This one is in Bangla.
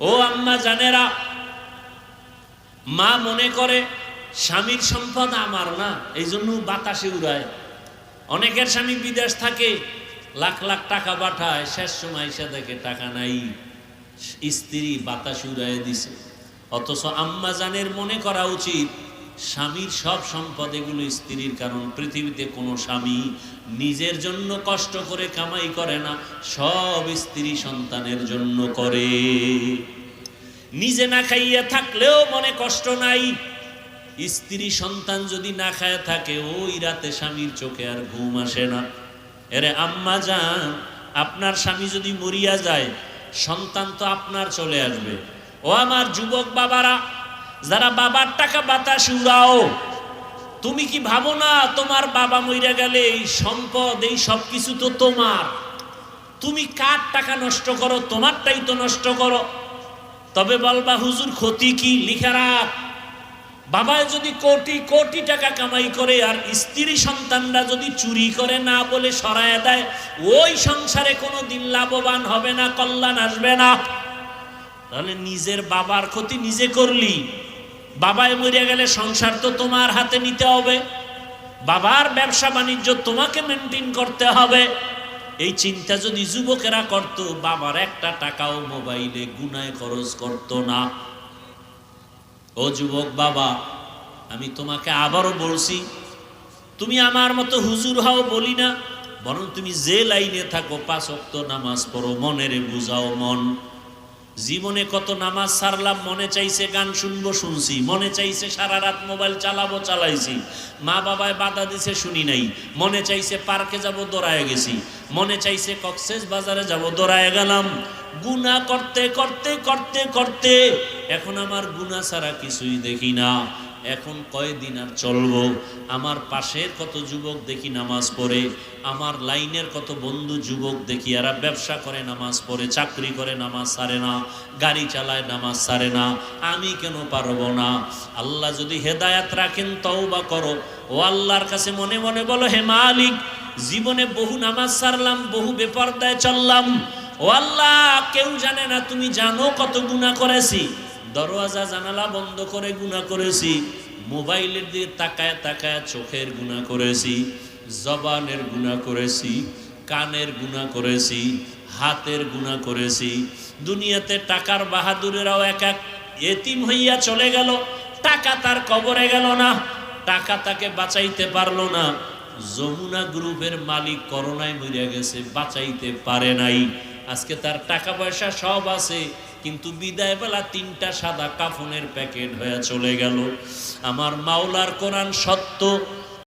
ও আম্মা জানেরা, মা মনে করে স্বামীর সম্পদ আমার না এই জন্য বাতাসে উড়ায়। অনেকের স্বামী বিদেশ থাকে, লাখ লাখ টাকা পাঠায়, শেষ সময় এসে দেখে টাকা নাই। স্ত্রী বাতাস উড়ায় দিছে। অথচ আম্মা জানের মনে করা উচিত স্বামীর সব সম্পদ এগুলো স্ত্রীর, কারণ পৃথিবীতে কোনো স্বামী নিজের জন্য কষ্ট করে কামাই করে না, সব স্ত্রী সন্তানের জন্য করে। নিজে না খাইয়া থাকলেও মনে কষ্ট নাই। স্ত্রী সন্তান যদি না খায় থাকে, ওই রাতে স্বামীর চোখে আর ঘুম আসে না। এরে আম্মা যান আপনার স্বামী যদি মরিয়া যায়, সন্তান তো আপনার চলে আসবে। ও আমার যুবক বাবারা যারা বাবার টাকা বাতাস উড়াও, তুমি কি ভাবো না তোমার বাবা মইরা গেলে এই সম্পদ, এই সব কিছু তো তোমার? তুমি কার টাকা নষ্ট করো? তোমারটাই তো নষ্ট করো। তবে বলবা, হুজুর, ক্ষতি কি? লিখে রাখ। বাবায় যদি কোটি কোটি টাকা কামাই করে আর স্ত্রী সন্তানরা যদি চুরি করে না বলে সরায় দেয়, ওই সংসারে কোনো দিন লাভবান হবে না, কল্যাণ আসবে না। তাহলে নিজের বাবার ক্ষতি নিজে করলি। বাবায় মরে গেলে সংসার তো তোমার হাতে নিতে হবে। বাবার ব্যবসা বাণিজ্য তোমাকে মেনটেন করতে হবে। এই চিন্তা যদি যুবকেরা করত, বাবার একটা টাকাও মোবাইলে গুনায় খরচ করত না। ও যুবক বাবা, আমি তোমাকে আবারও বলছি, তুমি আমার মতো হুজুর হও বলি না, বরং তুমি যে লাইনে থাকো, পাঁচ অক্ত নামাজ পড়ো, মনের বুঝাও মন। জীবনে কত নামাজ সারলাম, মনে চাইছে গান শুনব, শুনছি। মনে চাইছে সারা রাত মোবাইল চালাবো, চালাইছি। মা বাবায় বাধা দিছে, শুনি নাই। মনে চাইছে পার্কে যাব, দৌড়ায় গেছি। মনে চাইছে কক্সেস বাজারে যাব, দৌড়ায় গেলাম। গুণা করতে করতে করতে করতে। এখন আমার গুণা ছাড়া কিছুই দেখি না। এখন কয়দিন আর চলবো? আমার পাশের কত যুবক দেখি নামাজ পড়ে, আমার লাইনের কত বন্ধু যুবক দেখি, এরা ব্যবসা করে নামাজ পড়ে, চাকরি করে নামাজ সারে না, গাড়ি চালায় নামাজ সারে না, আমি কেন পারব না? আল্লাহ যদি হেদায়াত রাখেন তাও বা করো। ও আল্লাহর কাছে মনে মনে বলো, হে মালিক, জীবনে বহু নামাজ সারলাম, বহু বেপরদায় চললাম। ও আল্লাহ, কেউ জানে না তুমি জানো কত গুণা করেছি। দরওয়াজা, জানালা বন্ধ করে গুণা করেছি, মোবাইলের দিকে তাকায় তাকায় চোখের গুণা করেছি, জবানের গুণা করেছি, কানের গুণা করেছি, হাতের গুণা করেছি। দুনিয়াতে টাকার বাহাদুরেরাও এক এক এতিম হইয়া চলে গেল, টাকা তার কবরে গেল না, টাকা তাকে বাঁচাইতে পারল না। যমুনা গ্রুপের মালিক করোনায় মরিয়া গেছে, বাঁচাইতে পারে নাই। আজকে তার টাকা পয়সা সব আছে। কিন্তু বিদায় বেলা তিনটা সাদা কাফনের প্যাকেট হয়ে চলে গেল। আমার মাওলার কোরআন সত্য